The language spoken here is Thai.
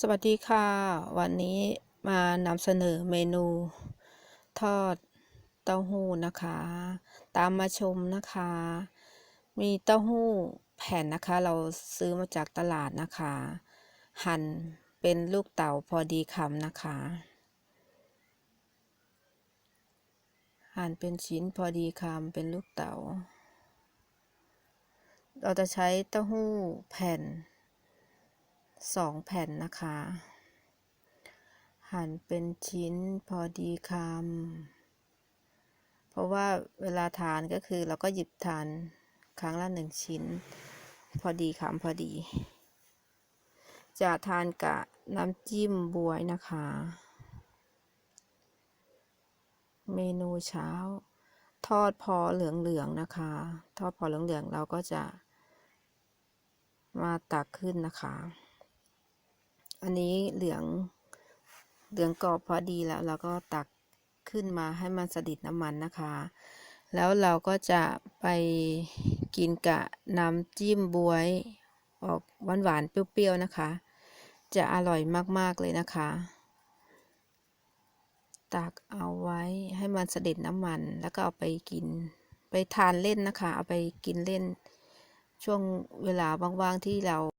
สวัสดีค่ะ วันนี้มานำเสนอเมนู ทอดเต้าหู้นะคะ ตามมาชมนะคะ มีเต้าหู้แผ่นนะคะ เราซื้อมาจากตลาดนะคะ หั่นเป็นลูกเต๋าพอดีคำนะคะ หั่นเป็นชิ้นพอดีคำเป็นลูกเต๋าเราจะใช้เต้าหู้แผ่น สองแผ่นนะคะ หั่นเป็นชิ้นพอดีคำเพราะว่าเวลาทานก็คือเราก็หยิบทานครั้งละหนึ่งชิ้น พอดีคำพอดี จะทานกับน้ำจิ้มบวยนะคะ เมนูเช้า ทอดพอเหลืองๆนะคะ ทอดพอเหลืองๆเราก็จะมาตักขึ้นนะคะ อันนี้เหลืองเหลืองกรอบพอดีแล้วเราก็ตักขึ้นมาให้มันสดิดน้ำมันนะคะ แล้วเราก็จะไปกินกับน้ำจิ้มบวยออกหวานหวานๆเปรี้ยวๆนะคะ จะอร่อยมากๆเลยนะคะ ตักเอาไว้ให้มันเสด็จน้ำมัน แล้วก็เอาไปกินไปทานเล่นนะคะ เอาไปกินเล่นช่วงเวลาว่างๆที่เรา